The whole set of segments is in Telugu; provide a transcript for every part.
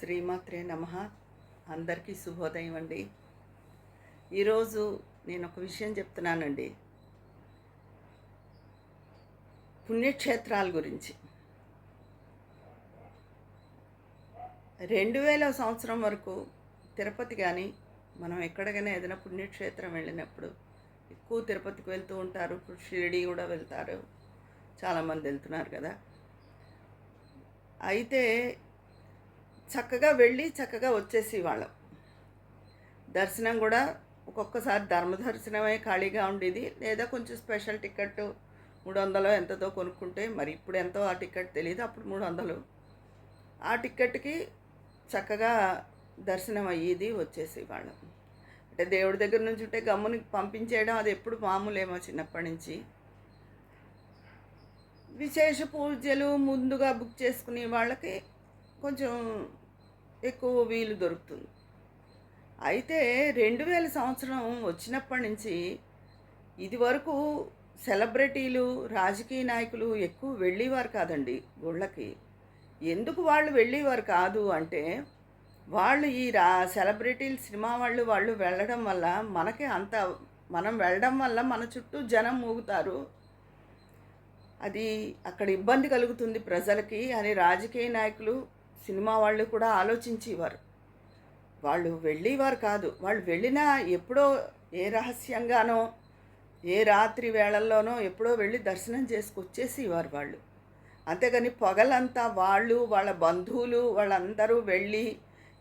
శ్రీమాత్రే నమ. అందరికీ శుభోదయం అండి. ఈరోజు నేను ఒక విషయం చెప్తున్నానండి. పుణ్యక్షేత్రాల గురించి. రెండు వేల సంవత్సరం వరకు తిరుపతి కానీ మనం ఎక్కడికైనా ఏదైనా పుణ్యక్షేత్రం వెళ్ళినప్పుడు ఎక్కువ తిరుపతికి వెళ్తూ ఉంటారు. ఇప్పుడు షిరిడి కూడా వెళ్తారు. చాలామంది వెళ్తున్నారు కదా. అయితే చక్కగా వెళ్ళి చక్కగా వచ్చేసి వాళ్ళం దర్శనం కూడా ఒక్కొక్కసారి ధర్మ దర్శనమే ఖాళీగా ఉండేది. లేదా కొంచెం స్పెషల్ టికెట్ మూడు వందలు ఎంతతో కొనుక్కుంటే మరి ఇప్పుడు ఎంతో ఆ టికెట్ తెలియదు అప్పుడు మూడు వందలు ఆ టికెట్కి చక్కగా దర్శనం అయ్యేది వచ్చేసి వాళ్ళం అంటే దేవుడి దగ్గర నుంచి ఉంటే గమ్ముని పంపించేయడం అది ఎప్పుడు మామూలేమో చిన్నప్పటి నుంచి. విశేష పూజలు ముందుగా బుక్ చేసుకునే వాళ్ళకి కొంచెం ఎక్కువ వీలు దొరుకుతుంది. అయితే రెండు వేల సంవత్సరం వచ్చినప్పటి నుంచి ఇది వరకు సెలబ్రిటీలు రాజకీయ నాయకులు ఎక్కువ వెళ్ళేవారు కాదండి గుళ్ళకి. ఎందుకు వాళ్ళు వెళ్ళేవారు కాదు అంటే వాళ్ళు ఈ రా సెలబ్రిటీలు సినిమా వాళ్ళు వాళ్ళు వెళ్ళడం వల్ల మనకి అంత మనం వెళ్ళడం వల్ల మన చుట్టూ జనం మూగుతారు. అది అక్కడ ఇబ్బంది కలుగుతుంది ప్రజలకి అని రాజకీయ నాయకులు సినిమా వాళ్ళు కూడా ఆలోచించేవారు. వాళ్ళు వెళ్ళేవారు కాదు. వాళ్ళు వెళ్ళినా ఎప్పుడో ఏ రహస్యంగానో ఏ రాత్రి వేళల్లోనో ఎప్పుడో వెళ్ళి దర్శనం చేసుకొచ్చేసేవారు వాళ్ళు. అంతేగాని పొగలంతా వాళ్ళు వాళ్ళ బంధువులు వాళ్ళందరూ వెళ్ళి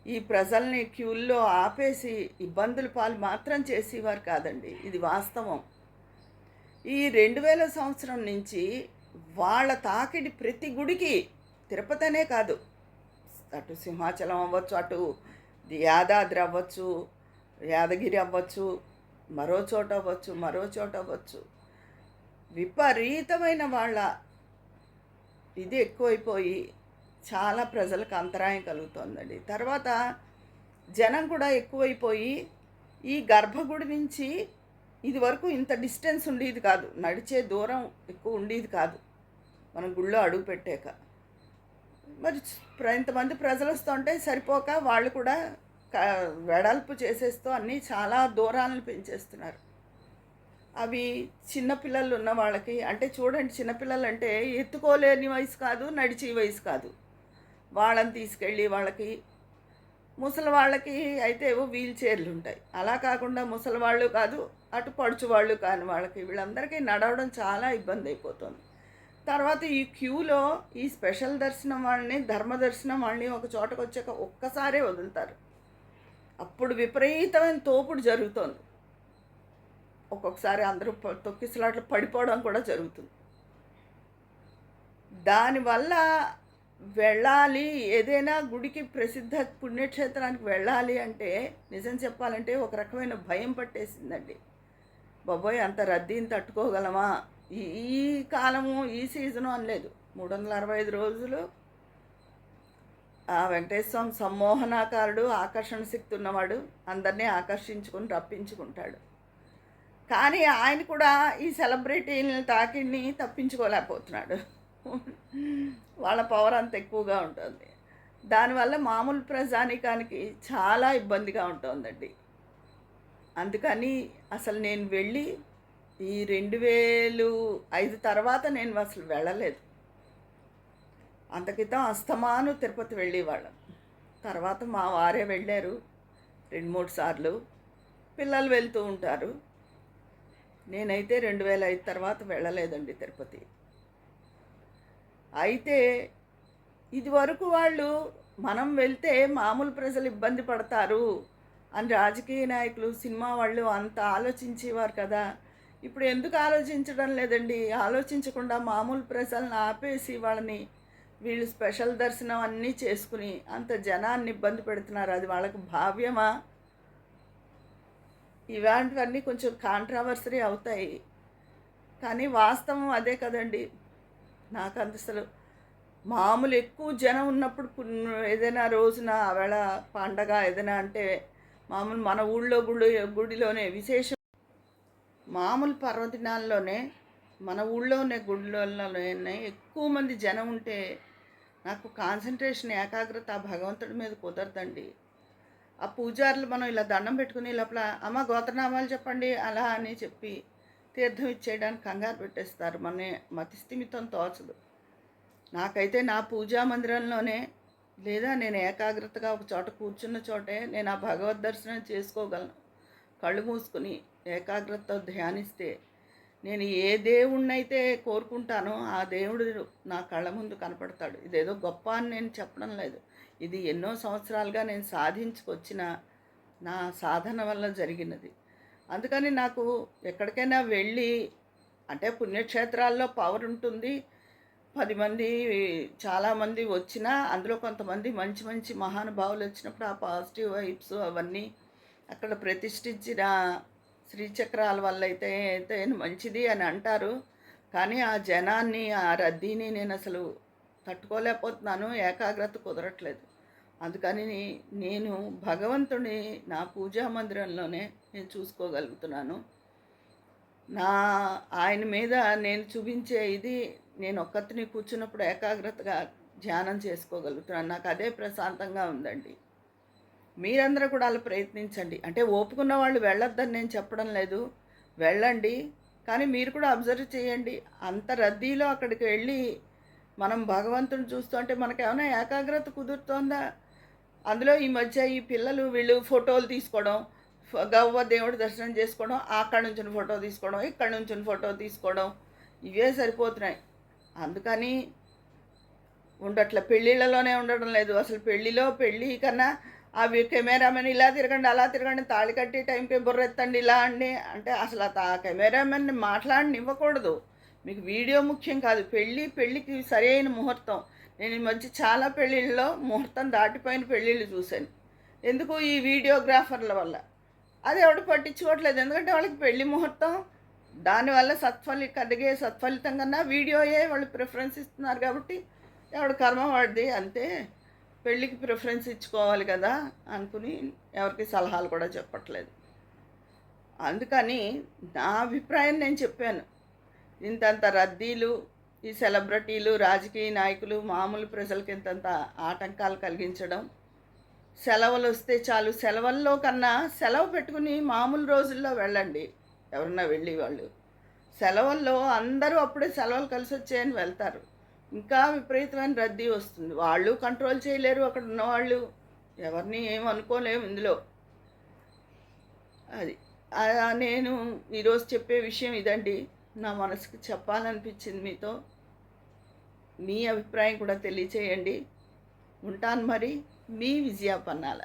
ఈ ప్రజల్ని క్యూల్లో ఆపేసి ఇబ్బందుల పాలు మాత్రం చేసేవారు కాదండి. ఇది వాస్తవం. ఈ రెండు వేల సంవత్సరం నుంచి వాళ్ళ తాకిడి ప్రతి గుడికి తిరుపతనే కాదు. అటు సింహాచలం అవ్వచ్చు అటు యాదాద్రి అవ్వచ్చు యాదగిరి అవ్వచ్చు మరో చోట అవ్వచ్చు మరో చోట అవ్వచ్చు. విపరీతమైన వాళ్ళ ఇది ఎక్కువైపోయి చాలా ప్రజలకు అంతరాయం కలుగుతోందండి. తర్వాత జనం కూడా ఎక్కువైపోయి ఈ గర్భగుడి నుంచి ఇది వరకు ఇంత డిస్టెన్స్ ఉండేది కాదు. నడిచే దూరం ఎక్కువ ఉండేది కాదు. మనం గుళ్ళో అడుగు పెట్టాక. మరి ఇంతమంది ప్రజలు వస్తుంటే సరిపోక వాళ్ళు కూడా క- వెడల్పు చేసేస్తూ అన్నీ చాలా దూరాలను పెంచేస్తున్నారు. అవి చిన్నపిల్లలు ఉన్న వాళ్ళకి అంటే చూడండి చిన్నపిల్లలు అంటే ఎత్తుకోలేని వయసు కాదు నడిచే వయసు కాదు. వాళ్ళని తీసుకెళ్ళి వాళ్ళకి ముసలి వాళ్ళకి అయితే ఏవో వీల్ చైర్లు ఉంటాయి. అలా కాకుండా ముసలి వాళ్ళు కాదు అటు పడుచు వాళ్ళు కాని వాళ్ళకి వీళ్ళందరికీ నడవడం చాలా ఇబ్బంది అయిపోతుంది. తర్వాత ఈ క్యూలో ఈ స్పెషల్ దర్శనం వాళ్ళని ధర్మ దర్శనం వాళ్ళని ఒక చోటకు వచ్చాక ఒక్కసారే వదులుతారు. అప్పుడు విపరీతమైన తోపుడు జరుగుతోంది. ఒక్కొక్కసారి అందరూ తొక్కిసలాట్లు పడిపోవడం కూడా జరుగుతుంది. దానివల్ల వెళ్ళాలి ఏదైనా గుడికి ప్రసిద్ధ పుణ్యక్షేత్రానికి వెళ్ళాలి అంటే నిజం చెప్పాలంటే ఒక రకమైన భయం పట్టేసిందండి. బాబోయ్ అంత రద్దీని తట్టుకోగలమా? ఈ కాలము ఈ సీజను అనలేదు. మూడు వందల అరవై ఐదు రోజులు ఆ వెంకటేశ్వర స్వామి సమ్మోహనాకారుడు ఆకర్షణ శక్తి ఉన్నవాడు అందరినీ ఆకర్షించుకుని రప్పించుకుంటాడు. కానీ ఆయన కూడా ఈ సెలబ్రిటీలని తాకిడిని తప్పించుకోలేకపోతున్నాడు. వాళ్ళ పవర్ అంత ఎక్కువగా ఉంటుంది. దానివల్ల మామూలు ప్రజానికానికి చాలా ఇబ్బందిగా ఉంటుందండి. అందుకని అసలు నేను వెళ్ళి ఈ రెండు వేలు ఐదు తర్వాత నేను అసలు వెళ్ళలేదు. అంత క్రితం అస్తమాను తిరుపతి వెళ్ళేవాళ్ళం. తర్వాత మా వారే వెళ్ళారు రెండు మూడు సార్లు. పిల్లలు వెళ్తూ ఉంటారు. నేనైతే రెండు వేల ఐదు తర్వాత వెళ్ళలేదండి తిరుపతి. అయితే ఇది వరకు వాళ్ళు మనం వెళ్తే మామూలు ప్రజలు ఇబ్బంది పడతారు అని రాజకీయ నాయకులు సినిమా వాళ్ళు అంత ఆలోచించేవారు కదా. ఇప్పుడు ఎందుకు ఆలోచించడం లేదండి? ఆలోచించకుండా మామూలు ప్రజలను ఆపేసి వాళ్ళని వీళ్ళు స్పెషల్ దర్శనం అన్నీ చేసుకుని అంత జనాన్ని ఇబ్బంది పెడుతున్నారు. అది వాళ్ళకి భావ్యమా? ఇలాంటివన్నీ కొంచెం కాంట్రావర్సరీ అవుతాయి. కానీ వాస్తవం అదే కదండి. నాకు అంత అసలు మామూలు ఎక్కువ జనం ఉన్నప్పుడు ఏదైనా రోజున ఆవేళ పండగ ఏదైనా అంటే మామూలు మన ఊళ్ళో గుడి గుడిలోనే విశేషం మామూలు పర్వదినాల్లోనే మన ఊళ్ళోనే గుడిలోనే ఎక్కువ మంది జనం ఉంటే నాకు కాన్సన్ట్రేషన్ ఏకాగ్రత భగవంతుడి మీద కుదరదండి. ఆ పూజారులు మనం ఇలా దండం పెట్టుకుని లోపల అమ్మ గోత్రనామాలు చెప్పండి అలా అని చెప్పి తీర్థం ఇచ్చేయడానికి కంగారు పెట్టేస్తారు. మన మతిస్థిమితం తోచదు. నాకైతే నా పూజా మందిరంలోనే లేదా నేను ఏకాగ్రతగా ఒక చోట కూర్చున్న చోటే నేను ఆ భగవద్ దర్శనం చేసుకోగలను. కళ్ళు మూసుకుని ఏకాగ్రతతో ధ్యానిస్తే నేను ఏ దేవుణ్ణైతే కోరుకుంటానో ఆ దేవుడు నా కళ్ళ ముందు కనపడతాడు. ఇదేదో గొప్ప అని నేను చెప్పడం లేదు. ఇది ఎన్నో సంవత్సరాలుగా నేను సాధించుకొచ్చిన నా సాధన వల్ల జరిగినది. అందుకని నాకు ఎక్కడికైనా వెళ్ళి అంటే పుణ్యక్షేత్రాల్లో పవర్ ఉంటుంది. పది మంది చాలామంది వచ్చినా అందులో కొంతమంది మంచి మంచి మహానుభావులు వచ్చినప్పుడు ఆ పాజిటివ్ వైబ్స్ అవన్నీ అక్కడ ప్రతిష్ఠించిన శ్రీచక్రాల వల్ల అయితే అయితే మంచిది అని అంటారు. కానీ ఆ జనాన్ని ఆ రద్దీని నేను అసలు తట్టుకోలేకపోతున్నాను ఏకాగ్రత కుదరట్లేదు. అందుకని నేను భగవంతుని నా పూజా మందిరంలోనే నేను చూసుకోగలుగుతున్నాను. నా ఆయన మీద నేను చూపించే ఇది నేను ఒక్కతిని కూర్చున్నప్పుడు ఏకాగ్రతగా ధ్యానం చేసుకోగలుగుతున్నాను. నాకు అదే ప్రశాంతంగా ఉందండి. మీరందరూ కూడా అలా ప్రయత్నించండి. అంటే ఓపుకున్న వాళ్ళు వెళ్ళొద్దని నేను చెప్పడం లేదు. వెళ్ళండి. కానీ మీరు కూడా అబ్జర్వ్ చేయండి. అంత రద్దీలో అక్కడికి వెళ్ళి మనం భగవంతుని చూస్తుంటే మనకి ఏమైనా ఏకాగ్రత కుదురుతోందా? అందులో ఈ మధ్య ఈ పిల్లలు వీళ్ళు ఫోటోలు తీసుకోవడం గవ్వ దేవుడి దర్శనం చేసుకోవడం అక్కడి నుంచి ఫోటో తీసుకోవడం ఇక్కడి నుంచి ఫోటో తీసుకోవడం ఇవే సరిపోతున్నాయి. అందుకని ఉండట్లే. పెళ్ళిళ్ళలోనే ఉండడం లేదు. అసలు పెళ్ళిలో పెళ్ళి కన్నా అవి కెమెరామెన్ ఇలా తిరగండి అలా తిరగండి తాళి కట్టి టైంకి బుర్రెత్తండి ఇలా అండి. అంటే అసలు ఆ తా- కెమెరామెన్ని మాట్లాడనివ్వకూడదు. మీకు వీడియో ముఖ్యం కాదు. పెళ్ళి పెళ్ళికి సరైన ముహూర్తం. నేను ఈ మధ్య చాలా పెళ్ళిళ్ళలో ముహూర్తం దాటిపోయిన పెళ్ళిళ్ళు చూశాను. ఎందుకు? ఈ వీడియోగ్రాఫర్ల వల్ల. అది ఎవడు పట్టించుకోవట్లేదు. ఎందుకంటే వాళ్ళకి పెళ్ళి ముహూర్తం దానివల్ల సత్ఫలి కలిగే సత్ఫలితం కన్నా వీడియోయే వాళ్ళు ప్రిఫరెన్స్ ఇస్తున్నారు కాబట్టి ఎవడు కర్మ వాడిది. అంతే. పెళ్ళికి ప్రిఫరెన్స్ ఇచ్చుకోవాలి కదా అనుకుని ఎవరికి సలహాలు కూడా చెప్పట్లేదు. అందుకని నా అభిప్రాయం నేను చెప్పాను. ఇంతంత రద్దీలు ఈ సెలబ్రిటీలు రాజకీయ నాయకులు మామూలు ప్రజలకి ఇంతంత ఆటంకాలు కలిగించడం సెలవులు వస్తే చాలు సెలవుల్లో కన్నా సెలవు పెట్టుకుని మామూలు రోజుల్లో వెళ్ళండి ఎవరన్నా వెళ్ళి వాళ్ళు. సెలవుల్లో అందరూ అప్పుడే సెలవులు కలిసి వచ్చాయని వెళ్తారు. ఇంకా విపరీతమైన రద్దీ వస్తుంది. వాళ్ళు కంట్రోల్ చేయలేరు. అక్కడ ఉన్నవాళ్ళు ఎవరిని ఏం అనుకోలేము ఇందులో. అది. నేను ఈరోజు చెప్పే విషయం ఇదండి. నా మనసుకు చెప్పాలనిపించింది మీతో. మీ అభిప్రాయం కూడా తెలియచేయండి. ఉంటాను మరి మీ విజయాపన్నాల.